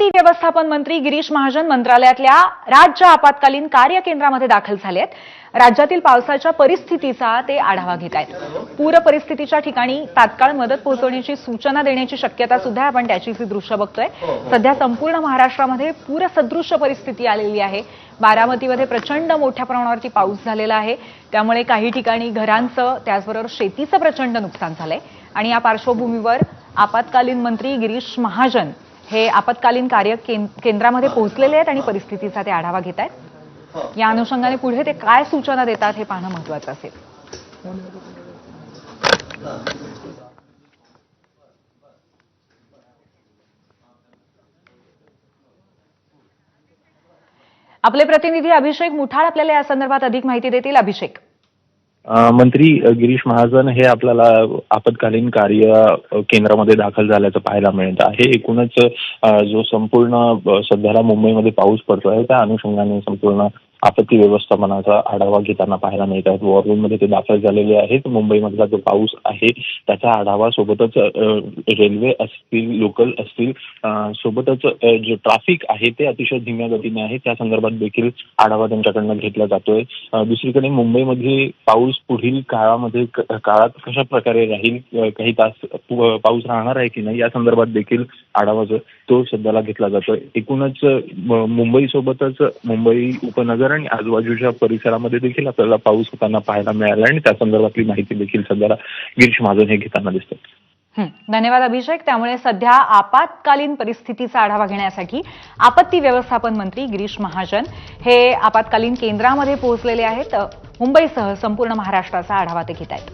आपत्ती व्यवस्थापन मंत्री गिरीश महाजन मंत्रालयातल्या राज्य आपत्कालीन कार्य केंद्रामध्ये दाखल झाले आहेत राज्यातील पावसाच्या परिस्थितीचा ते आढावा घेत आहेत. पूर परिस्थितीच्या ठिकाणी तात्काळ मदत पोहोचवण्याची सूचना देण्याची शक्यता सुद्धा आपण त्याची दृश्य बघतोय. सध्या संपूर्ण महाराष्ट्रामध्ये पूरसदृश्य परिस्थिती आलेली आहे. बारामतीमध्ये प्रचंड मोठ्या प्रमाणावरती पाऊस झालेला आहे. त्यामुळे काही ठिकाणी घरांचं त्याचबरोबर शेतीचं प्रचंड नुकसान झालंय. आणि या पार्श्वभूमीवर आपत्कालीन मंत्री गिरीश महाजन हे आपत्कालीन कार्य केंद्रामध्ये पोहोचलेले आहेत आणि परिस्थितीचा ते आढावा घेत आहेत. या अनुषंगाने पुढे ते काय सूचना देतात हे पाहणं महत्वाचं असेल. आपले प्रतिनिधी अभिषेक मुठाळ आपल्याला या संदर्भात अधिक माहिती देतील. अभिषेक. मंत्री गिरीश महाजन हे आपल्याला आपत्कालीन कार्य केंद्रामध्ये दाखल झाल्याचं पाहायला मिळत आहे. एकूणच जो संपूर्ण सध्याला मुंबईमध्ये पाऊस पडतो आहे त्या अनुषंगाने संपूर्ण आपत्ती व्यवस्थापनाचा आढावा घेताना पाहायला मिळत आहेत वॉर रूममध्ये ते दाखल झालेले आहेत. मुंबईमधला जो पाऊस आहे त्याचा आढावा सोबतच रेल्वे असतील लोकल असतील सोबतच जे ट्रॅफिक आहे ते अतिशय धीम्या गतीने आहे. त्या संदर्भात देखील आढावा त्यांच्याकडनं घेतला जातोय. दुसरीकडे मुंबईमध्ये पाऊस पुढील काळामध्ये क- काळात कशा प्रकारे राहील काही तास पाऊस राहणार आहे की नाही या संदर्भात देखील आढावा जो तो सध्याला घेतला जातोय. एकूणच म- मुंबईसोबतच मुंबई उपनगर आणि आजूबाजूच्या परिसरामध्ये देखील आपल्याला पाऊस होताना पाहायला मिळाला आणि त्या संदर्भातली माहिती देखील सध्याला गिरीश महाजन हे घेताना दिसतात. हं, धन्यवाद अभिषेक. त्यामुळे सध्या आपत्कालीन परिस्थितीचा आढावा घेण्यासाठी आपत्ती व्यवस्थापन मंत्री गिरीश महाजन हे आपत्कालीन केंद्रामध्ये पोहोचलेले आहेत. मुंबईसह संपूर्ण महाराष्ट्राचा आढावा ते घेत आहेत.